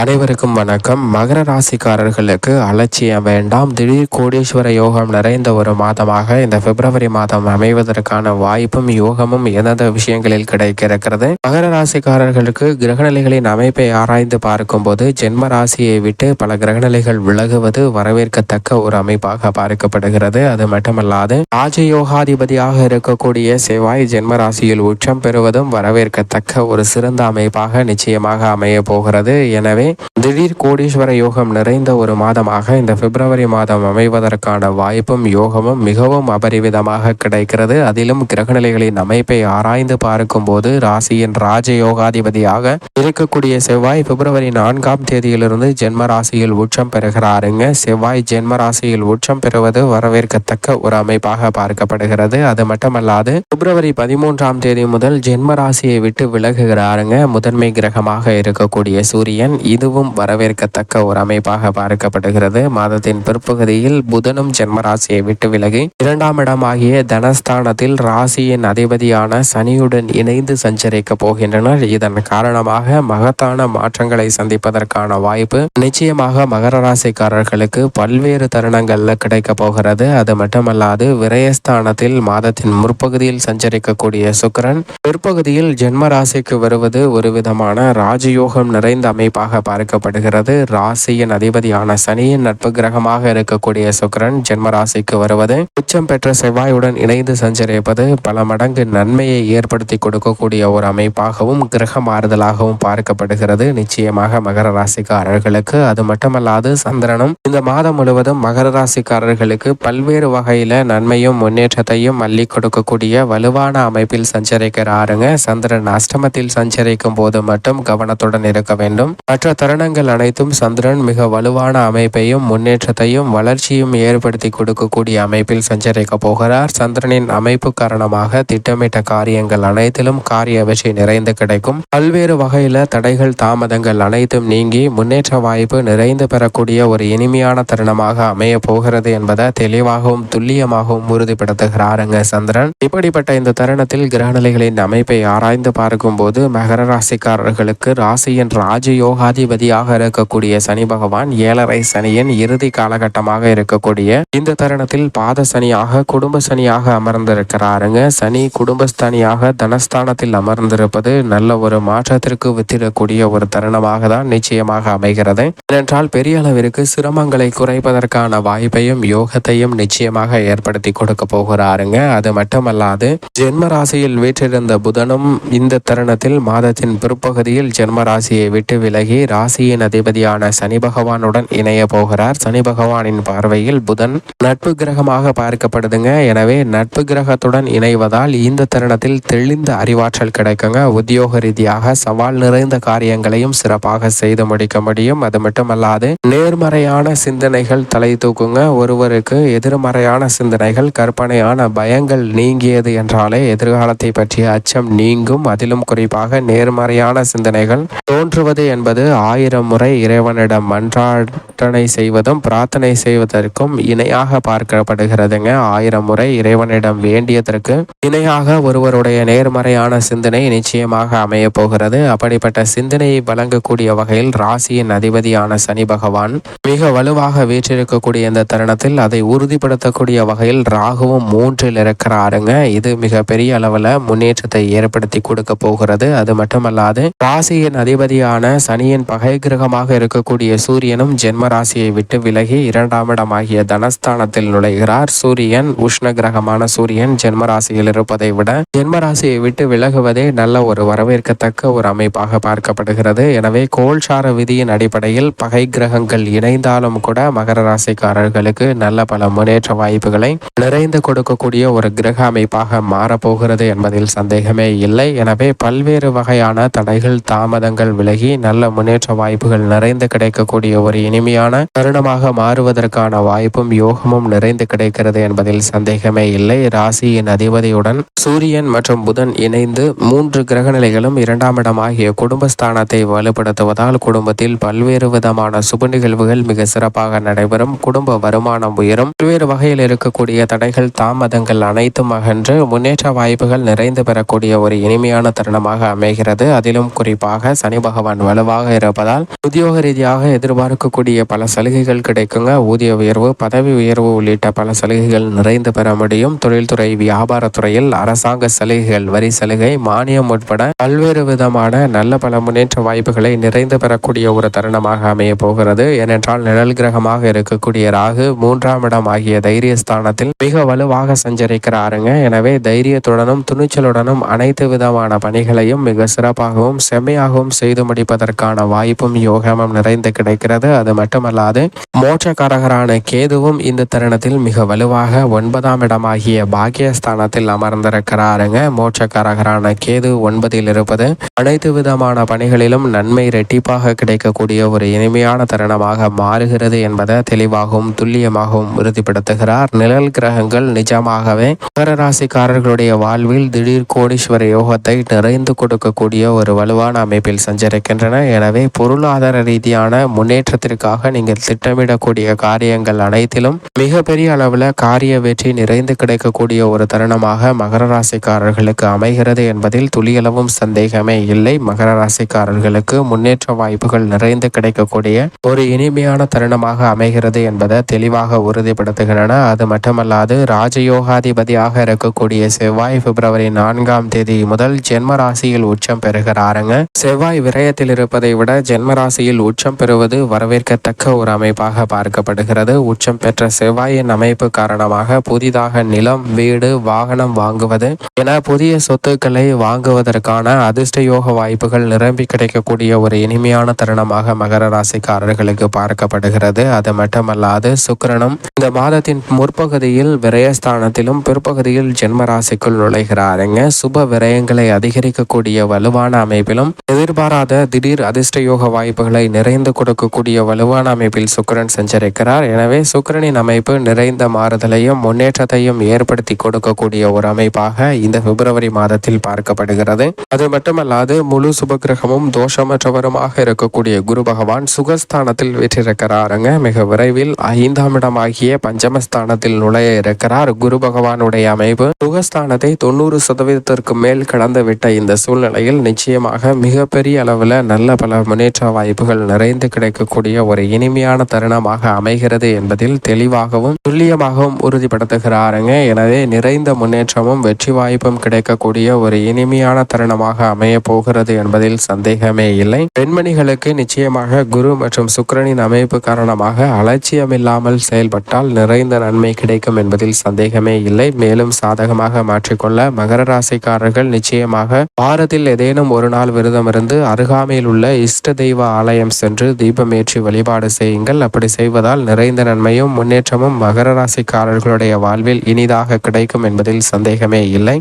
அனைவருக்கும் வணக்கம். மகர ராசிக்காரர்களுக்கு அலட்சியம் வேண்டாம். திடீர் கோடீஸ்வர யோகம் நிறைந்த ஒரு மாதமாக இந்த பிப்ரவரி மாதம் அமைவதற்கான வாய்ப்பும் யோகமும் எந்தெந்த விஷயங்களில் கிடைக்க இருக்கிறது மகர ராசிக்காரர்களுக்கு கிரகநிலைகளின் அமைப்பை ஆராய்ந்து பார்க்கும்போது ஜென்ம ராசியை விட்டு பல கிரகநிலைகள் விலகுவது வரவேற்கத்தக்க ஒரு அமைப்பாக பார்க்கப்படுகிறது. அது மட்டுமல்லாது ராஜயோகாதிபதியாக இருக்கக்கூடிய செவ்வாய் ஜென்ம ராசியில் உச்சம் பெறுவதும் வரவேற்கத்தக்க ஒரு சிறந்த அமைப்பாக நிச்சயமாக அமைய போகிறது. எனவே திடீர் கோடீஸ்வர யோகம் நிறைந்த ஒரு மாதமாக இந்த பிப்ரவரி மாதம் அமைவதற்கான வாய்ப்பும் யோகமும் மிகவும் அபரிவிதமாக கிடைக்கிறது. அதிலும் கிரகநிலைகளின் அமைப்பை ஆராய்ந்து பார்க்கும் போது ராசியின் ராஜ யோகாதிபதியாக இருக்கக்கூடிய செவ்வாய் பிப்ரவரி நான்காம் தேதியிலிருந்து ஜென்ம ராசியில் உச்சம் பெறுகிறாருங்க. செவ்வாய் ஜென்ம ராசியில் உச்சம் பெறுவது வரவேற்கத்தக்க ஒரு அமைப்பாக பார்க்கப்படுகிறது. அது மட்டுமல்லாது பிப்ரவரி பதிமூன்றாம் தேதி முதல் ஜென்ம ராசியை விட்டு விலகுகிறாருங்க. முதன்மை கிரகமாக இருக்கக்கூடிய சூரியன் இதுவும் வரவேற்கத்தக்க ஒரு அமைப்பாக பார்க்கப்படுகிறது. மாதத்தின் பிற்பகுதியில் புதனும் ஜென்ம ராசியை விட்டு விலகி இரண்டாம் இடமாகிய தனஸ்தானத்தில் ராசியின் அதிபதியான சனியுடன் இணைந்து சஞ்சரிக்க போகின்றனர். இதன் காரணமாக மகத்தான மாற்றங்களை சந்திப்பதற்கான வாய்ப்பு நிச்சயமாக மகர ராசிக்காரர்களுக்கு பல்வேறு தருணங்கள்ல கிடைக்க போகிறது. அது மட்டுமல்லாது விரயஸ்தானத்தில் மாதத்தின் முற்பகுதியில் சஞ்சரிக்கக்கூடிய சுக்கரன் பிற்பகுதியில் ஜென்ம ராசிக்கு வருவது ஒரு விதமான ராஜயோகம் நிறைந்த அமைப்பாக பார்க்கப்படுகிறது. ராசியின் அதிபதியான சனியின் நட்பு கிரகமாக இருக்கக்கூடிய சுக்கரன் ஜென்ம ராசிக்கு வருவது. உச்சம் பெற்ற செவ்வாயுடன் இணைந்து சஞ்சரிப்பது பல மடங்கு நன்மையை ஏற்படுத்தி கொடுக்கக்கூடிய ஒரு அமைப்பாகவும் கிரக மாறுதலாகவும் பார்க்கப்படுகிறது. நிச்சயமாக மகர ராசிக்காரர்களுக்கு அது மட்டுமல்லாது சந்திரனும் இந்த மாதம் முழுவதும் மகர ராசிக்காரர்களுக்கு பல்வேறு வகையில நன்மையும் முன்னேற்றத்தையும் அள்ளி கொடுக்கக்கூடிய வலுவான அமைப்பில் சஞ்சரிக்கிறாருங்க. சந்திரன் அஷ்டமத்தில் சஞ்சரிக்கும் போது மட்டும் கவனத்துடன் இருக்க வேண்டும். மற்ற தருணங்கள் அனைத்தும் சந்திரன் மிக வலுவான அமைப்பையும் முன்னேற்றத்தையும் வளர்ச்சியும் ஏற்படுத்தி கொடுக்கக்கூடிய அமைப்பில் சஞ்சரிக்க போகிறார். சந்திரனின் அமைப்பு காரணமாக திட்டமிட்ட காரியங்கள் அனைத்திலும் காரிய வெற்றி நிறைந்து கிடைக்கும். பல்வேறு வகையில தடைகள் தாமதங்கள் அனைத்தும் நீங்கி முன்னேற்ற வாய்ப்பு நிறைந்து பெறக்கூடிய ஒரு இனிமையான தருணமாக அமைய போகிறது என்பதை தெளிவாகவும் துல்லியமாகவும் உறுதிப்படுத்துகிறாருங்க சந்திரன். இப்படிப்பட்ட இந்த தருணத்தில் கிரகநிலைகளின் அமைப்பை ஆராய்ந்து பார்க்கும்போது மகர ராசிக்காரர்களுக்கு ராசியின் ராஜயோகாதி ராஜயோகாதிபதியாக இருக்கக்கூடிய சனி பகவான் ஏழரை சனியின் இறுதி காலகட்டமாக இருக்கக்கூடிய இந்த தருணத்தில் பாத சனியாக குடும்ப சனியாக அமர்ந்திருக்கிறாருங்க. சனி குடும்பஸ்தானியாக தனஸ்தானத்தில் அமர்ந்திருப்பது நல்ல ஒரு மாற்றத்திற்கு வித்திடக்கூடிய ஒரு தருணமாக தான் நிச்சயமாக அமைகிறது. ஏனென்றால் பெரிய அளவிற்கு சிரமங்களை குறைப்பதற்கான வாய்ப்பையும் யோகத்தையும் நிச்சயமாக ஏற்படுத்தி கொடுக்க போகிறாருங்க. அது மட்டுமல்லாது ஜென்ம ராசியில் வீற்றிருந்த புதனும் இந்த தருணத்தில் மாதத்தின் பிற்பகுதியில் ஜென்ம ராசியை விட்டு விலகி ராசியின் அதிபதியான சனி பகவானுடன் இணைய போகிறார். சனி பகவானின் பார்வையில் புதன் நட்பு கிரகமாக பார்க்கப்படுதுங்க. எனவே நட்பு கிரகத்துடன் இணைவதால் இந்த தருணத்தில் தெளிந்த அறிவாற்றல் கிடைக்குங்க. உத்தியோக ரீதியாக சவால் நிறைந்த காரியங்களையும் சிறப்பாக செய்து முடிக்க முடியும். அது மட்டுமல்லாது நேர்மறையான சிந்தனைகள் தலை தூக்குங்க. ஒருவருக்கு எதிர்மறையான சிந்தனைகள் கற்பனையான பயங்கள் நீங்கியது என்றாலே எதிர்காலத்தை பற்றிய அச்சம் நீங்கும். அதிலும் குறிப்பாக நேர்மறையான சிந்தனைகள் தோன்றுவது என்பது ஆயிரம் முறை இறைவனிடம் மன்றாட்டனை செய்வதும் பிரார்த்தனை செய்வதற்கும் இணையாக பார்க்கப்படுகிறதுங்க. ஆயிரம் முறை இறைவனிடம் வேண்டியதற்கு இணையாக ஒருவருடைய நேர்மறையான சிந்தனை நிச்சயமாக அமைய போகிறது. அப்படிப்பட்ட சிந்தனையை வழங்கக்கூடிய வகையில் ராசியின் அதிபதியான சனி பகவான் மிக வலுவாக வீற்றிருக்கக்கூடிய இந்த தருணத்தில் அதை உறுதிப்படுத்தக்கூடிய வகையில் ராகுவும் மூன்றில் இருக்கிறாருங்க. இது மிக பெரிய அளவில் முன்னேற்றத்தை ஏற்படுத்தி கொடுக்க போகிறது. அது மட்டுமல்லாது ராசியின் அதிபதியான சனியின் பகை கிரகமாக இருக்கக்கூடிய சூரியனும் ஜென்ம ராசியை விட்டு விலகி இரண்டாம் இடமாகிய தனஸ்தானத்தில் நுழைகிறார். சூரியன் உஷ்ண கிரகமான சூரியன் ஜென்ம ராசியில் இருப்பதை விட ஜென்ம ராசியை விட்டு விலகுவதே நல்ல ஒரு வரவேற்கத்தக்க ஒரு அமைப்பாக பார்க்கப்படுகிறது. எனவே கோல்சார விதியின் அடிப்படையில் பகை கிரகங்கள் இணைந்தாலும் கூட மகர ராசிக்காரர்களுக்கு நல்ல பல முன்னேற்ற வாய்ப்புகளை நிறைந்து கொடுக்கக்கூடிய ஒரு கிரக அமைப்பாக மாறப்போகிறது என்பதில் சந்தேகமே இல்லை. எனவே பல்வேறு வகையான தடைகள் தாமதங்கள் விலகி நல்ல முன்னேற்ற வாய்ப்புகள் நிறைந்து கிடைக்கக்கூடிய ஒரு இனிமையான தருணமாக மாறுவதற்கான வாய்ப்பும் யோகமும் நிறைந்து கிடைக்கிறது என்பதில் சந்தேகமே இல்லை. ராசியின் அதிபதியுடன் சூரியன் மற்றும் புதன் இணைந்து மூன்று கிரக நிலைகளும் இரண்டாம் இடமாகிய குடும்பஸ்தானத்தை வலுப்படுத்துவதால் குடும்பத்தில் பல்வேறு விதமான சுப நிகழ்வுகள் மிக சிறப்பாக நடைபெறும். குடும்ப வருமானம் உயரும். பல்வேறு வகையில் இருக்கக்கூடிய தடைகள் தாமதங்கள் அனைத்தும் அகன்று முன்னேற்ற வாய்ப்புகள் நிறைந்து பெறக்கூடிய ஒரு இனிமையான தருணமாக அமைகிறது. அதிலும் குறிப்பாக சனி பகவான் வலுவாக இருப்பதால் உத்தியோக ரீதியாக எதிர்பார்க்கக்கூடிய பல சலுகைகள் கிடைக்குங்க. ஊதிய உயர்வு பதவி உயர்வு உள்ளிட்ட பல சலுகைகள் நிறைந்து பெற முடியும். தொழில்துறை வியாபாரத்துறையில் அரசாங்க சலுகைகள் வரி சலுகை மானியம் உட்பட பல்வேறு விதமான நல்ல பல முன்னேற்ற வாய்ப்புகளை நிறைந்து பெறக்கூடிய ஒரு தருணமாக அமைய போகிறது. ஏனென்றால் நிழல் கிரகமாக இருக்கக்கூடிய ராகு மூன்றாம் இடம் ஆகிய தைரியஸ்தானத்தில் மிக வலுவாக சஞ்சரிக்கிறாருங்க. எனவே தைரியத்துடனும் துணிச்சலுடனும் அனைத்து விதமான பணிகளையும் மிக சிறப்பாகவும் செம்மையாகவும் செய்து முடிப்பதற்கான வாய்ப்பும் யோகமும் நிறைந்து கிடைக்கிறது. அது மட்டுமல்லாது மோட்சக்காரகரான கேதுவும் இந்த தருணத்தில் மிக வலுவாக ஒன்பதாம் இடமாகிய பாக்கியஸ்தானத்தில் அமர்ந்திருக்கிறாருங்க. மோட்சக்காரகரான கேது ஒன்பதில் இருப்பது அனைத்து விதமான பணிகளிலும் நன்மை ரெட்டிப்பாக கிடைக்கக்கூடிய ஒரு இனிமையான தருணமாக மாறுகிறது என்பதை தெளிவாகவும் துல்லியமாகவும் உறுதிப்படுத்துகிறார். நிழல் கிரகங்கள் நிஜமாகவே மகர ராசிக்காரர்களுடைய வாழ்வில் திடீர் கோடீஸ்வர யோகத்தை நிறைந்து கொடுக்கக்கூடிய ஒரு வலுவான அமைப்பில் சஞ்சரிக்கின்றன. எனவே பொருளாதார ரீதியான முன்னேற்றத்திற்காக நீங்கள் திட்டமிடக்கூடிய காரியங்கள் அனைத்திலும் மிகப்பெரிய அளவில் காரிய வெற்றி நிறைந்து கிடைக்கக்கூடிய ஒரு தருணமாக மகர ராசிக்காரர்களுக்கு அமைகிறது என்பதில் துளியளவும் சந்தேகமே இல்லை. மகர ராசிக்காரர்களுக்கு முன்னேற்ற வாய்ப்புகள் நிறைந்து கிடைக்கக்கூடிய ஒரு இனிமையான தருணமாக அமைகிறது என்பதை தெளிவாக உறுதிப்படுத்துகின்றன. அது மட்டுமல்லாது ராஜயோகாதிபதியாக இருக்கக்கூடிய செவ்வாய் பிப்ரவரி நான்காம் தேதி முதல் ஜென்ம ராசியில் உச்சம் பெறுகிறாருங்க. செவ்வாய் விரயத்தில் இருப்பதை விட ஜென்ம ராசியில் உச்சம் பெறுவது வரவேற்கத்தக்க ஒரு அமைப்பாக பார்க்கப்படுகிறது. உச்சம் பெற்ற செவ்வாயின் அமைப்பு காரணமாக புதிதாக நிலம் வீடு வாகனம் வாங்குவது என புதிய சொத்துக்களை வாங்குவதற்கான அதிர்ஷ்ட யோக வாய்ப்புகள் நிரம்பி கிடைக்கக்கூடிய ஒரு இனிமையான தருணமாக மகர ராசிக்காரர்களுக்கு பார்க்கப்படுகிறது. அது மட்டுமல்லாது சுக்கரனும் இந்த மாதத்தின் முற்பகுதியில் விரயஸ்தானத்திலும் பிற்பகுதியில் ஜென்ம ராசிக்குள் நுழைகிறாருங்க. சுப விரயங்களை அதிகரிக்கக்கூடிய வலுவான அமைப்பிலும் எதிர்பாராத திடீர் அதிர்ஷ்ட யோக வாய்ப்புகளை நிறைந்து கொடுக்கக்கூடிய வலுவான அமைப்பில் சுக்கிரன் சஞ்சரிக்கிறார். எனவே சுக்கிரனின் அமைப்பு நிறைந்த மாறுதலையும் முன்னேற்றத்தையும் ஏற்படுத்தி கொடுக்கக்கூடிய ஒரு அமைப்பாக இந்த பிப்ரவரி மாதத்தில் பார்க்கப்படுகிறது. அது மட்டுமல்லாது முழு சுபகிரகமும் தோஷமற்றவருமாக இருக்கக்கூடிய குரு பகவான் சுகஸ்தானத்தில் வெற்றிருக்கிறாருங்க. மிக விரைவில் ஐந்தாம் இடமாகிய பஞ்சமஸ்தானத்தில் நுழைய இருக்கிறார் குரு பகவானுடைய அமைப்பு. சுகஸ்தானத்தை தொண்ணூறு சதவீதத்திற்கு மேல் கடந்து விட்ட இந்த சூழ்நிலையில் நிச்சயமாக மிகப்பெரிய அளவில் நல்ல பல முன்னேற்ற வாய்ப்புகள் நிறைந்து கிடைக்கக்கூடிய ஒரு இனிமையான தருணமாக அமைகிறது என்பதில் தெளிவாகவும் துல்லியமாகவும் உறுதிப்படுத்துகிறாருங்க. எனவே நிறைந்த முன்னேற்றமும் வெற்றி வாய்ப்பும் கிடைக்கக்கூடிய ஒரு இனிமையான தருணமாக அமைய போகிறது என்பதில் சந்தேகமே இல்லை. பெண்மணிகளுக்கு நிச்சயமாக குரு மற்றும் சுக்கரனின் அமைப்பு காரணமாக அலட்சியமில்லாமல் செயல்பட்டால் நிறைந்த நன்மை கிடைக்கும் என்பதில் சந்தேகமே இல்லை. மேலும் சாதகமாக மாற்றிக்கொள்ள மகர ராசிக்காரர்கள் நிச்சயமாக வாரத்தில் ஏதேனும் ஒரு நாள் விரதம் இருந்து அருகாமையில் உள்ள இஷ்ட தெய்வ ஆலயம் சென்று தீபமேற்றி வழிபாடு செய்யுங்கள். அப்படி செய்வதால் நிறைந்த நன்மையும் முன்னேற்றமும் மகர ராசிக்காரர்களுடைய வாழ்வில் இனிதாக கிடைக்கும் என்பதில் சந்தேகமே இல்லை.